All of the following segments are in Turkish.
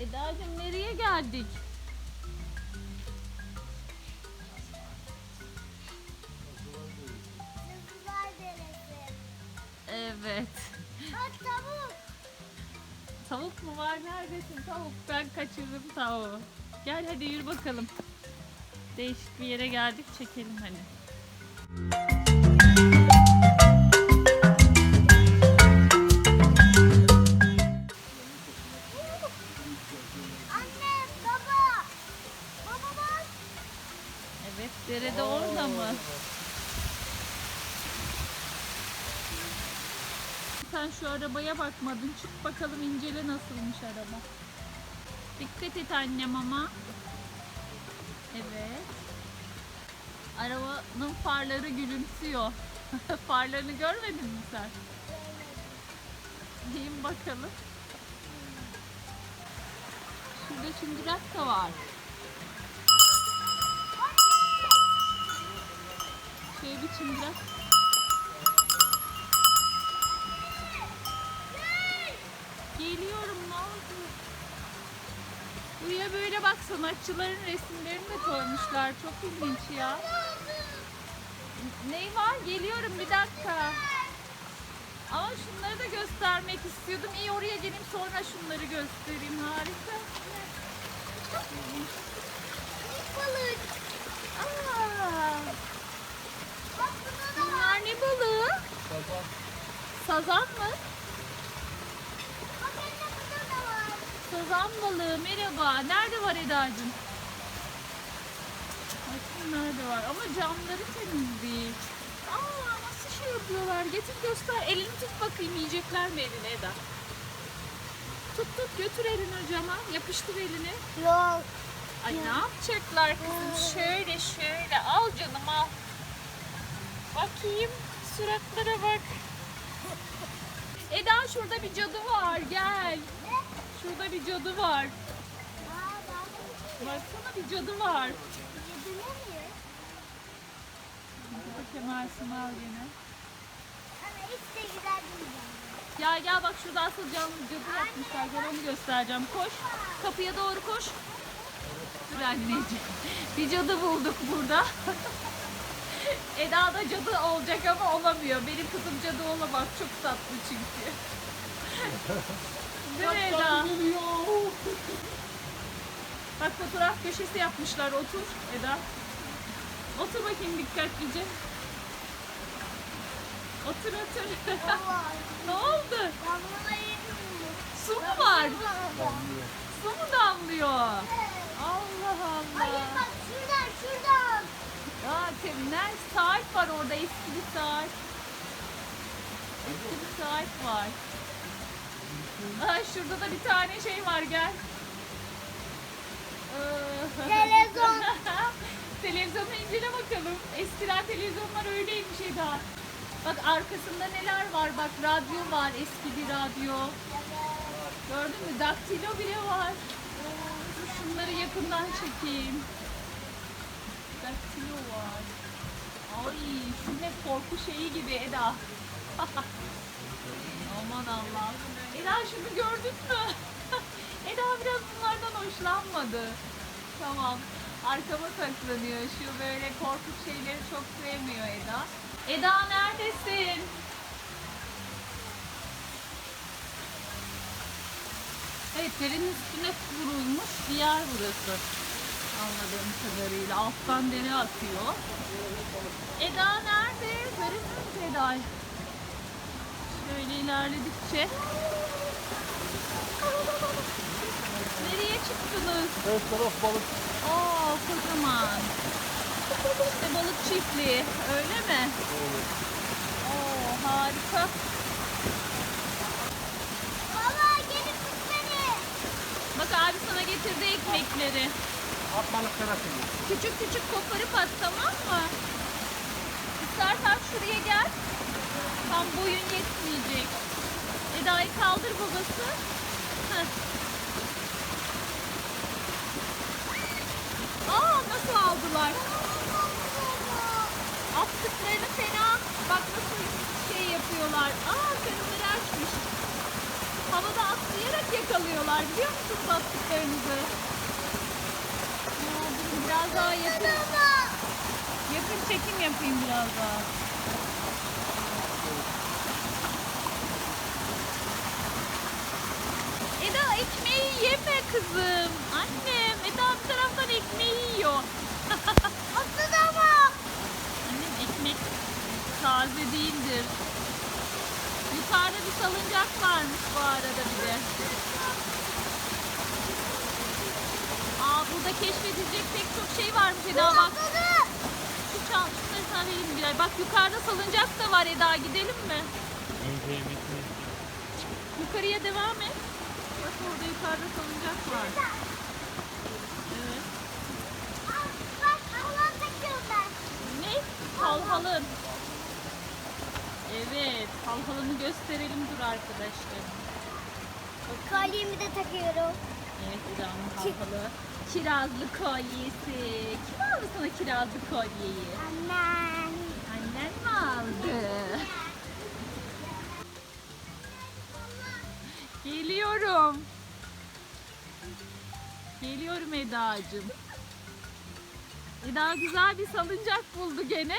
Eda'cığım nereye geldik? Yazılar deresi. Evet. Ha tavuk. Tavuk mu var? Neredesin tavuk? Ben kaçırdım tavuğu. Gel hadi yürü bakalım. Değişik bir yere geldik. Çekelim hani. Evet, derede orada mı? Sen şu arabaya bakmadın. Çık bakalım incele nasılmış araba. Dikkat et annem ama. Evet. Arabanın farları gülümsüyor. Farlarını görmedin mi sen? Diyeyim bakalım. Şurada çıngırak da var. Şöyle bir çıngırak. Geliyorum ne oldu? Buraya böyle bak sanatçıların resimlerini de koymuşlar. Çok ilginç ya. Ney var? Geliyorum bir dakika. Ama şunları da göstermek istiyordum. İyi oraya geleyim sonra şunları göstereyim. Harika. Balık. Aa, Bak burada da var. Bunlar ne balığı? Sazan mı? Da var. Sazan balığı merhaba. Nerede var Eda'cığım? Bakın nerede var ama camları temiz değil. Aa nasıl şey yapıyorlar? Getir göster. Elini tut bakayım yiyecekler mi elini Eda? Tut tut götür elini cama. Yapıştır elini. Yok. Ay ne yapacaklar kızım? Şöyle şöyle al canım al. Bakayım suratlara bak. Eda şurada bir cadı var gel. Şurada bir cadı var. Baksana bir cadı var. yediler mi? Bak Kemal'sini al yine. Ama. Ya gel bak şurada asıl canlı cadı yapmışlar. Gel onu göstereceğim. Koş. Kapıya doğru koş. Dur anneciğim. Bir cadı bulduk burada. Eda da cadı olacak ama olamıyor. Benim kızım cadı olamaz. Çok tatlı çünkü. Değil mi Eda? Bak fotoğraf köşesi yapmışlar. Otur Eda. Otur bakayım dikkatlice. Otur otur. ne oldu? Su mu var? Su mu damlıyor? Allah Hayır Allah. bak şuradan şuradan. Ya temler saat var orada eski bir saat. Eski bir saat var. Aa, şurada da bir tane şey var gel. Ee, Televizyon. Televizyonu incele bakalım. Eskiden televizyonlar öyleymiş Eda. Bak arkasında neler var bak radyo var eski bir radyo. Gördün mü daktilo bile var. Şunları yakından çekeyim. Daktilo var. Ay şu ne korku şeyi gibi Eda. Aman Allah. Eda şunu gördün mü? Eda biraz bunlardan hoşlanmadı. Tamam. Arkama saklanıyor. Şu böyle korkunç şeyleri çok sevmiyor Eda. Eda neredesin? Evet derenin üstüne vurulmuş bir yer burası. Anladığım kadarıyla. Alttan dere akıyor. Eda nerede? Göremiyoruz Eda'yı. Şöyle ilerledikçe. Nereye çıktınız? Her taraf balık. Oo kocaman. İşte balık çiftliği. Öyle mi? Oo harika. Baba gelin tut beni. Bak abi sana getirdi ekmekleri. At balıklara atıyor. Küçük küçük koparıp at tamam mı? İstersen şuraya gel. Tam boyun yetmeyecek. Eda'yı kaldır babası. Heh. Aa nasıl aldılar? Attıklarını fena. Bak nasıl şey yapıyorlar. Aa karınları açmış. Havada atlayarak yakalıyorlar biliyor musunuz attıklarınızı? Biraz daha yakın, yakın çekim yapayım biraz daha. Eda ekmeği yeme kızım. Annem Eda bir taraftan ekmeği yiyor. Atladı ama. Annem ekmek taze değildir. Yukarıda bir salıncak varmış bu arada bir de. Aa burada keşfedilecek pek çok şey varmış Eda bak. Şu çal, şunları sana vereyim Bilal. Bak yukarıda salıncak da var Eda gidelim mi? Önce yemekini Yukarıya devam et. Bak orada yukarıda salıncak var. Evet. Bak Allah takıyorum ben. Ne? Halhalın. Evet, halhalını gösterelim dur arkadaşlar. Kolyemi de takıyorum. Evet, Eda'nın halhalı. Kirazlı kolyesi. Kim aldı sana kirazlı kolyeyi? Annen. Annen mi aldı? Geliyorum. Geliyorum Eda'cığım. Eda güzel bir salıncak buldu gene.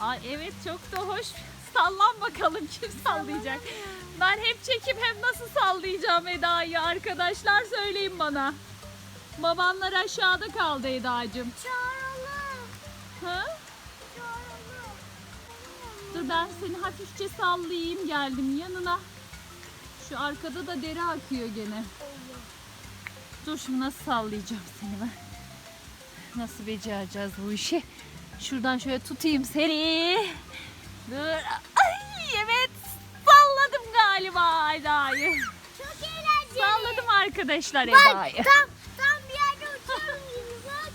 Ay evet çok da hoş. Sallan bakalım kim sallayacak. Ben hep çekip hem nasıl sallayacağım Eda'yı arkadaşlar söyleyin bana. Babanlar aşağıda kaldı Eda'cığım. Çağıralım. Ha? Çağıralım. Dur ben seni hafifçe sallayayım geldim yanına. Şu arkada da deri akıyor gene. Dur şimdi nasıl sallayacağım seni ben. Nasıl becereceğiz bu işi? Şuradan şöyle tutayım seni. Dur. Ay evet galiba Eda'yı. Çok eğlenceli. Salladım arkadaşlar Bak Eda'yı. tam tam bir yerde uçuyorum gibi bak.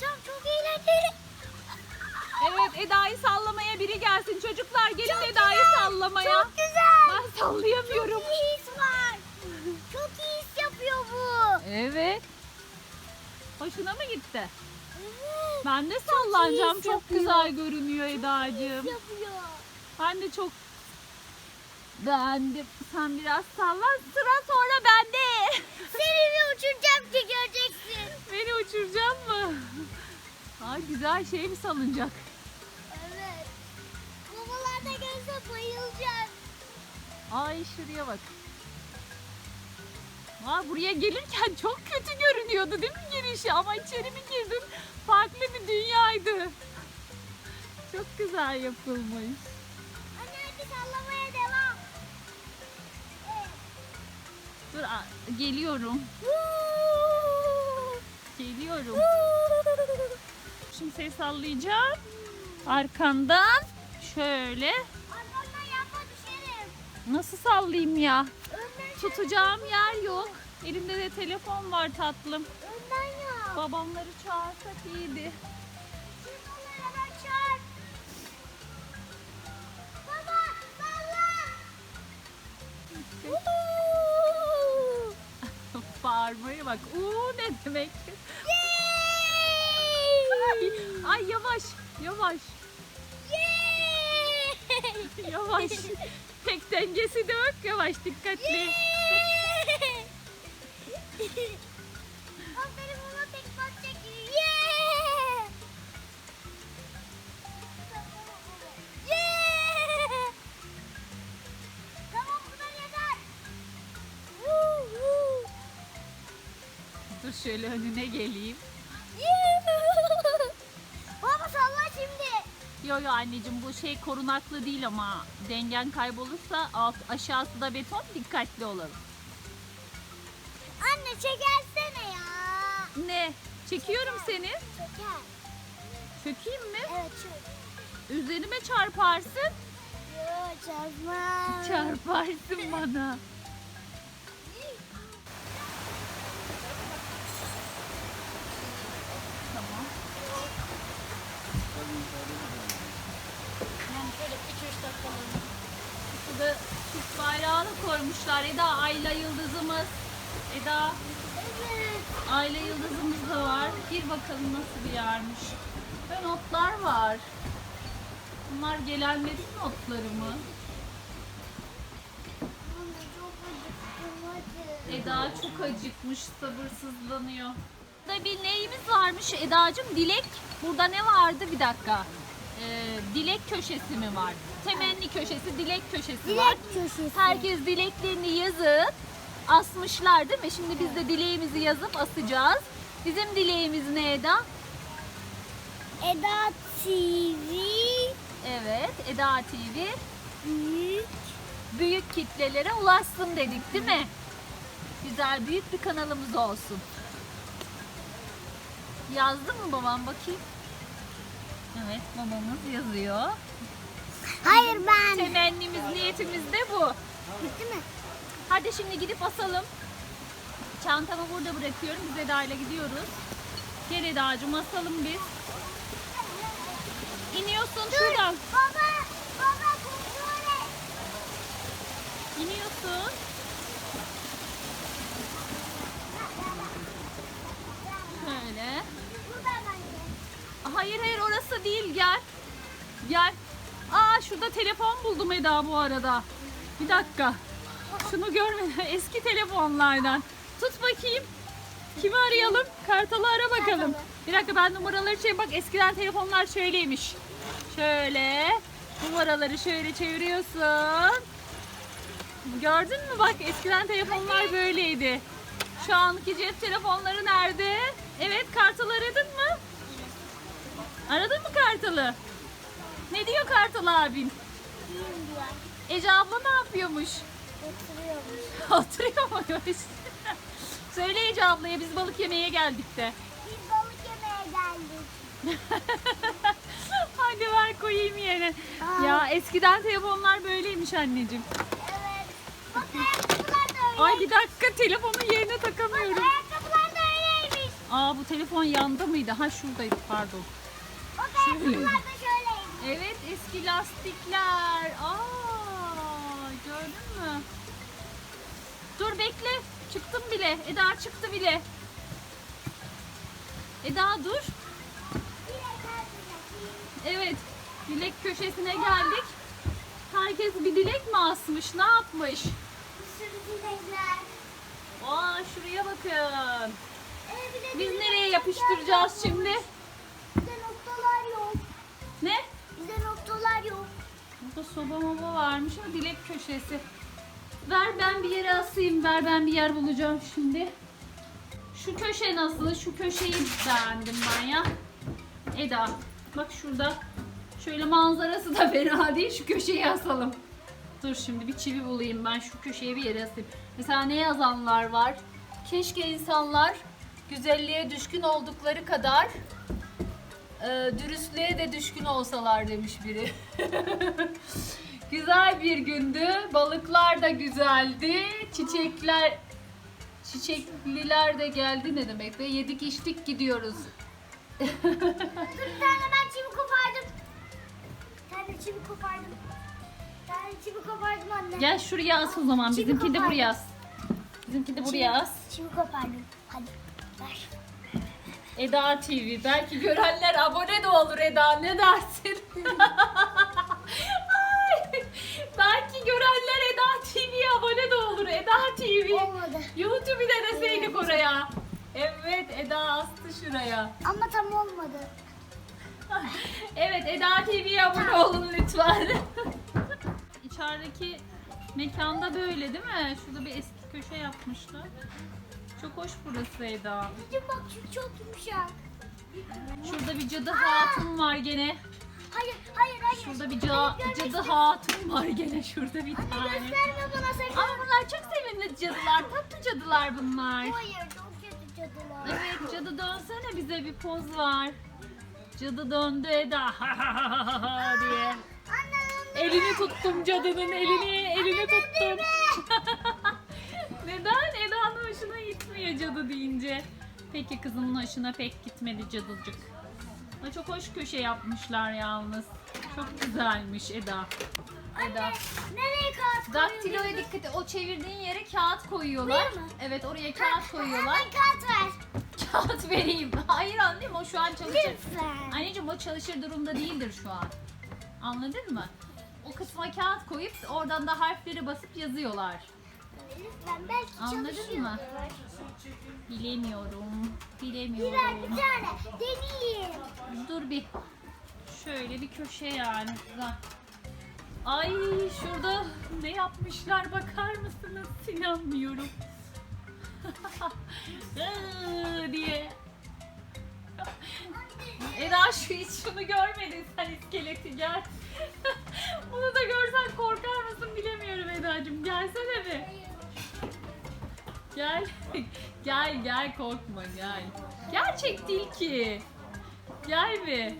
Tam çok eğlenceli. Evet Eda'yı sallamaya biri gelsin. Çocuklar gelin Çok Eda'yı güzel, sallamaya. Çok güzel. Ben sallayamıyorum. Çok iyi his var. Çok iyi his yapıyor bu. Evet. Hoşuna mı gitti? Evet. Ben de sallanacağım. Çok, yapıyor. güzel görünüyor Eda'cığım. Yapıyor. Ben de çok beğendim. Sen biraz sallan. Sıra sonra bende. Seni bir uçuracağım ki göreceksin. Beni uçuracak mı? Ay güzel şey mi salınacak? Evet. Babalar da görse bayılacak. Ay şuraya bak. Aa, buraya gelirken çok kötü görünüyordu değil mi girişi? Ama içeri bir girdim. Farklı bir dünyaydı. Çok güzel yapılmış. Dur geliyorum. Geliyorum. Şimdi seni sallayacağım. Arkandan şöyle. Nasıl sallayayım ya? Tutacağım yer yok. Elimde de telefon var tatlım. Babamları çağırsak iyiydi. Bağırmaya bak. Uuu ne demek? Ay, ay yavaş, yavaş, yavaş. Pek dengesi de yok. Yavaş, dikkatli. Şöyle önüne geleyim. Baba salla şimdi. Yo yo anneciğim bu şey korunaklı değil ama dengen kaybolursa alt aşağısı da beton dikkatli olalım. Anne çekersene ya. Ne? Çekiyorum seni. Çeker. Çökeyim mi? Evet çek. Üzerime çarparsın. Yok çarpma. Çarparsın bana. Da koymuşlar. Eda Ayla Yıldızımız. Eda Evet. Ayla Yıldızımız da var. Gir bakalım nasıl bir yermiş. Ve notlar var. Bunlar gelenlerin notları mı? Eda çok acıkmış, sabırsızlanıyor. Burada bir neyimiz varmış Eda'cığım? Dilek. Burada ne vardı? Bir dakika. Ee, dilek köşesi mi var? Temenni köşesi, dilek köşesi var. Dilek köşesi. Herkes dileklerini yazıp asmışlar değil mi? Şimdi biz de dileğimizi yazıp asacağız. Bizim dileğimiz ne Eda? Eda TV Evet, Eda TV büyük büyük kitlelere ulaşsın dedik değil mi? Güzel büyük bir kanalımız olsun. Yazdı mı babam bakayım? Evet babamız yazıyor. Hayır ben. Temennimiz, niyetimiz de bu. Bitti mi? Hadi şimdi gidip asalım. Çantamı burada bırakıyorum. Biz Eda ile gidiyoruz. Gel Eda'cığım asalım biz. İniyorsun şuradan. Baba, baba kontrol et. İniyorsun. Şöyle. Hayır hayır orası değil gel. Gel. Aa şurada telefon buldum Eda bu arada. Bir dakika. Şunu görmeden eski telefonlardan. Tut bakayım. Kimi arayalım? Kartalı ara bakalım. Bir dakika ben numaraları şey bak eskiden telefonlar şöyleymiş. Şöyle numaraları şöyle çeviriyorsun. Gördün mü bak eskiden telefonlar böyleydi. Şu anki cep telefonları nerede? Evet Kartalı aradın mı? Aradın mı Kartal'ı? Ne diyor Kartal abin? İyiyim diyor. Ece abla ne yapıyormuş? Oturuyormuş. Oturuyor muymuş? Söyle Ece ablaya biz balık yemeye geldik de. Biz balık yemeye geldik. Hadi ver koyayım yerine. Aa. Ya eskiden telefonlar böyleymiş anneciğim. Evet. Bak ayakkabılar da öyle. Ay bir dakika telefonu yerine takamıyorum. Ayakkabılar da öyleymiş. Aa bu telefon yanda mıydı? Ha şuradaydı pardon. Bak ayakkabılar da. Evet eski lastikler. Aa gördün mü? Dur bekle. Çıktım bile. Eda çıktı bile. Eda dur. Evet. Dilek köşesine geldik. Herkes bir dilek mi asmış? Ne yapmış? Dilekler. Aa şuraya bakın. Ee, Biz nereye yapıştıracağız şimdi? Yok. Burada soba moba varmış ama dilek köşesi. Ver ben bir yere asayım. Ver ben bir yer bulacağım şimdi. Şu köşe nasıl? Şu köşeyi beğendim ben ya. Eda bak şurada. Şöyle manzarası da fena değil. Şu köşeyi asalım. Dur şimdi bir çivi bulayım ben şu köşeye bir yere asayım. Mesela ne yazanlar var? Keşke insanlar güzelliğe düşkün oldukları kadar e, dürüstlüğe de düşkün olsalar demiş biri. Güzel bir gündü. Balıklar da güzeldi. Çiçekler çiçekliler de geldi ne demek ve yedik içtik gidiyoruz. Dur bir tane ben çivi kopardım. Bir tane çivi kopardım. Bir tane çivi kopardım anne. Gel şuraya as o zaman. Çivi Bizimki de buraya as. Bizimki de buraya as. Çivi kopardım. Hadi ver. Eda TV. Belki görenler abone de olur Eda. Ne dersin? Belki görenler Eda TV'ye abone de olur. Eda TV. Olmadı. YouTube'u da deseydik oraya. Evet Eda astı şuraya. Ama tam olmadı. Evet Eda TV'ye abone olun lütfen. İçerideki mekanda böyle değil mi? Şurada bir eski köşe yapmışlar. Çok hoş burası Eda. Bizim bak şu çok yumuşak. Şurada bir cadı hatun var gene. Hayır hayır hayır. Şurada bir ca- Hayır, görmek cadı istemiyorum. hatun var gene şurada bir Anne tane. gösterme bana sakın. Ama bunlar çok sevimli cadılar. Tatlı cadılar bunlar. Hayır çok kötü cadılar. Evet cadı dönsene bize bir poz var. Cadı döndü Eda diye. Anne Elini tuttum cadının elini, elini tuttum. Gitmiyor cadı deyince. Peki kızımın hoşuna pek gitmedi cadıcık. Ama çok hoş köşe yapmışlar yalnız. Çok güzelmiş Eda. Eda. Anne nereye kağıt Daktiloya dikkat et. O çevirdiğin yere kağıt koyuyorlar. Buraya mı? Evet oraya kağıt koyuyorlar. Anne kağıt ver. Kağıt vereyim. Hayır annem o şu an çalışır. Lütfen. Anneciğim o çalışır durumda değildir şu an. Anladın mı? O kısma kağıt koyup oradan da harfleri basıp yazıyorlar. Ben belki Anladın çalışıyorum. mı? Bilemiyorum. Birer bir Bilemiyorum. tane deneyeyim. Dur bir. Şöyle bir köşe yani. Güzel. Ay şurada ne yapmışlar bakar mısınız? İnanmıyorum. Diye. Eda şu hiç şunu görmedin sen iskeleti gel. Bunu da görsen korkar mısın bilemiyorum Eda'cığım. Gelsene bir. Gel. gel gel korkma gel. Gerçek değil ki. Gel bir.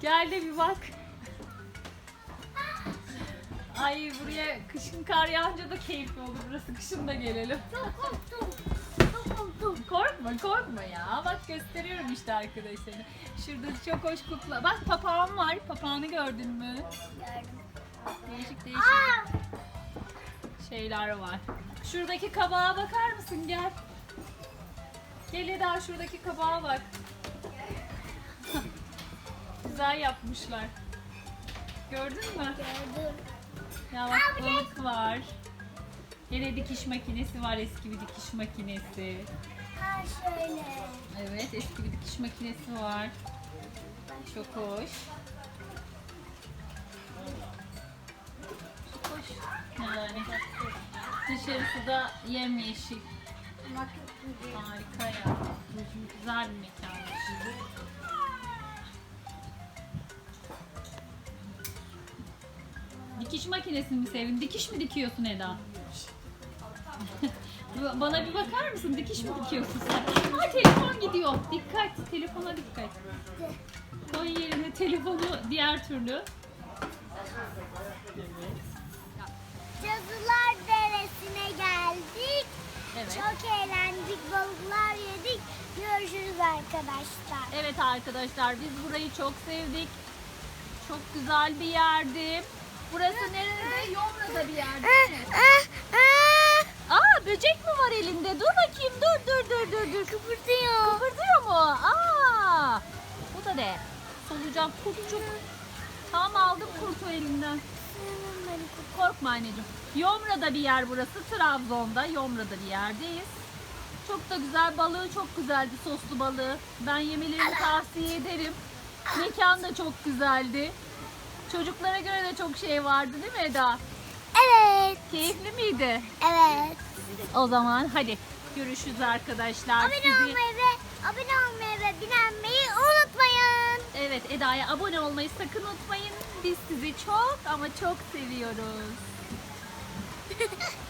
Gel de bir bak. Ay buraya kışın kar yağınca da keyifli olur burası. Kışın da gelelim. Çok korktum. Çok korktum. Korkma korkma ya. Bak gösteriyorum işte arkadaşlarına. Şurada çok hoş kukla. Bak papağan var. Papağanı gördün mü? Gördüm. Değişik değişik Aa! şeyler var. Şuradaki kabağa bakar mısın? Gel. Gel Eda şuradaki kabağa bak. Güzel yapmışlar. Gördün mü? Gördüm. Ya bak balık var. Yine dikiş makinesi var eski bir dikiş makinesi. Ha şöyle. Evet eski bir dikiş makinesi var. Çok hoş. Çok hoş. Yani dışarısı da yemyeşil. Harika ya. Güzel bir mekanmış. Dikiş makinesini mi sevdin? Dikiş mi dikiyorsun Eda? Bana bir bakar mısın? Dikiş mi dikiyorsun sen? Aa telefon gidiyor. Dikkat. Telefona dikkat. Koy yerine telefonu diğer türlü. Cadılar Deresi'ne geldik. Evet. Çok eğlendik. Balıklar yedik. Görüşürüz arkadaşlar. Evet arkadaşlar biz burayı çok sevdik. Çok güzel bir yerdi. Burası nerede? Yomra'da bir yer değil mi? Aa böcek mi var elinde? Dur bakayım dur dur dur dur dur. Kıpırdıyor. Kıpırdıyor mu? Aa. Bu da ne? Solucan kurtçuk. Tamam aldım kurtu elinden. Korkma anneciğim. Yomra'da bir yer burası. Trabzon'da Yomra'da bir yerdeyiz. Çok da güzel. Balığı çok güzeldi. Soslu balığı. Ben yemelerini tavsiye ederim. Mekan da çok güzeldi. Çocuklara göre de çok şey vardı değil mi Eda? Evet. Keyifli miydi? Evet. O zaman hadi görüşürüz arkadaşlar. Abone Sizi- olmayı ve abone olmayı ve beğenmeyi unutmayın. Evet Eda'ya abone olmayı sakın unutmayın. Biz sizi çok ama çok seviyoruz.